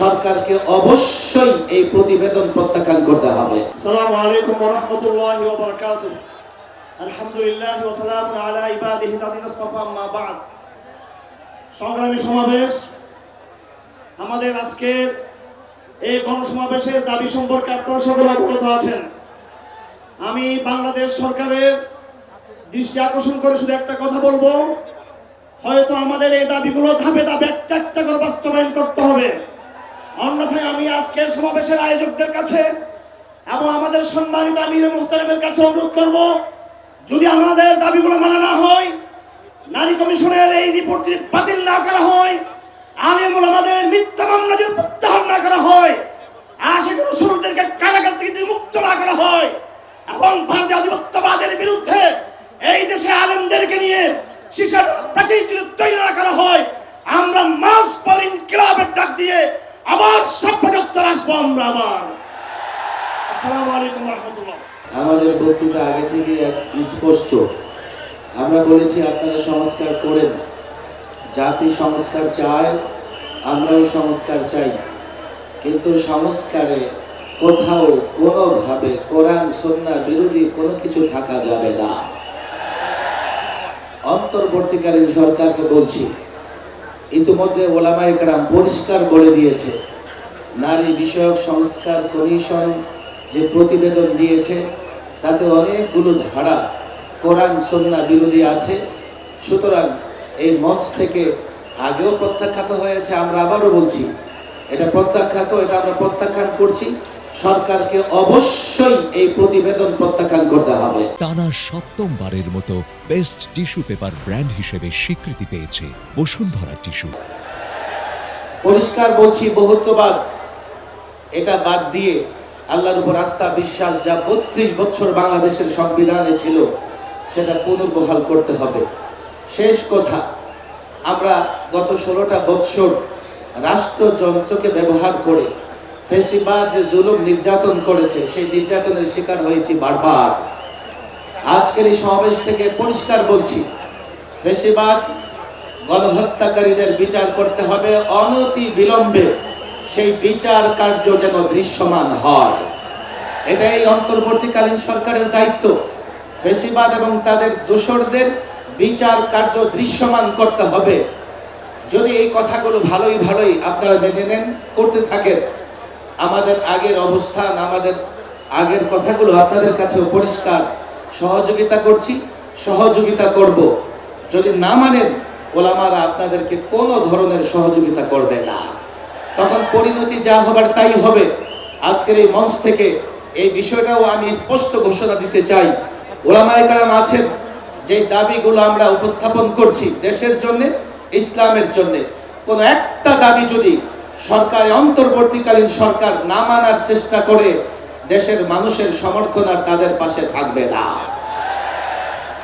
সরকারকে অবশ্যই এই প্রতিবেদন প্রত্যাখ্যান করতে হবে। সংগ্রামী সমাবেশ। আমাদের আজকে এই গণসমাবেশের দাবি সম্পর্কে আপনারা অবগত আছেন। আমি বাংলাদেশ সরকারের দৃষ্টি আকর্ষণ করে শুধু একটা কথা বলব। হয়তো আমাদের এই দাবিগুলো ধাপে ধাপে একটা একটা করে বাস্তবায়ন করতে হবে। অন্যথায় আমি আজকের সমাবেশের আয়োজকদের কাছে এবং আমাদের সম্মানিত আমির মোহতারামের কাছে অনুরোধ করব, যদি আমাদের দাবিগুলো মানা না হয়, নারী কমিশনের এই রিপোর্ট যদি বাতিল না করা হয়, আলেমুল আমাদের মিথ্যা মামলা যদি প্রত্যাহার না করা হয়, আশিক রসুলদেরকে কারাগার থেকে যদি মুক্ত না করা হয় এবং ভারতীয় আধিপত্যবাদের বিরুদ্ধে এই দেশে আলেমদেরকে নিয়ে তৈরি হয়। আমরা মাস ডাক দিয়ে আবার আসব আমরা আবার। আসসালামু আলাইকুম রহমতুল্লাহ। আমাদের বক্তৃতা আগে থেকে স্পষ্ট। আমরা বলেছি আপনারা সংস্কার করেন। জাতি সংস্কার চায়, আমরাও সংস্কার চাই। কিন্তু সংস্কারে কোথাও কোনোভাবে কোরআন সন্না বিরোধী কোনো কিছু থাকা যাবে না। অন্তর্বর্তীকালীন সরকারকে বলছি, ইতিমধ্যে ওলামাই কারাম পরিষ্কার বলে দিয়েছে, নারী বিষয়ক সংস্কার কমিশন যে প্রতিবেদন দিয়েছে, তাতে অনেকগুলো ধারা, কোরআন, সন্না বিরোধী আছে, সুতরাং এই মঞ্চ থেকে আগেও প্রত্যাখ্যাত হয়েছে, আমরা আবারও বলছি, এটা প্রত্যাখ্যাত, এটা আমরা প্রত্যাখ্যান করছি। সরকারকে অবশ্যই এই প্রতিবেদন প্রত্যাখ্যান করতে হবে। টানা সপ্তমবারের মতো বেস্ট টিস্যু পেপার ব্র্যান্ড হিসেবে স্বীকৃতি পেয়েছে বসুন্ধরা টিস্যু। পরিষ্কার বলছি বহুত্ববাদ। এটা বাদ দিয়ে আল্লাহর উপর আস্থা বিশ্বাস যা বত্রিশ বছর বাংলাদেশের সংবিধানে ছিল সেটা পুনর্বহাল করতে হবে। শেষ কথা আমরা গত ষোলোটা বৎসর রাষ্ট্রযন্ত্রকে ব্যবহার করে ফেসিবাদ যে জুলুম নির্যাতন করেছে, সেই নির্যাতনের শিকার হয়েছি বারবার। আজকের এই সমাবেশ থেকে পরিষ্কার বলছি, ফেসিবাদ গণহত্যাকারীদের বিচার করতে হবে অনতি বিলম্বে। সেই বিচার কার্য যেন দৃশ্যমান হয়। এটাই অন্তর্বর্তীকালীন সরকারের দায়িত্ব। ফেসিবাদ এবং তাদের দোসরদের বিচার কার্য দৃশ্যমান করতে হবে। যদি এই কথাগুলো ভালোই ভালোই আপনারা মেনে নেন, করতে থাকেন আমাদের আগের অবস্থান, আমাদের আগের কথাগুলো আপনাদের কাছেও পরিষ্কার সহযোগিতা করছি, সহযোগিতা করব। যদি না মানেন, ওলামারা আপনাদেরকে কোনো ধরনের সহযোগিতা করবে না। তখন পরিণতি যা হবার তাই হবে। আজকের এই মঞ্চ থেকে এই বিষয়টাও আমি স্পষ্ট ঘোষণা দিতে চাই। ওলামায় কারাম আছেন যে দাবিগুলো আমরা উপস্থাপন করছি দেশের জন্য, ইসলামের জন্য। কোনো একটা দাবি যদি সরকার, অন্তর্বর্তীকালীন সরকার না মানার চেষ্টা করে দেশের মানুষের সমর্থন আর তাদের পাশে থাকবে না।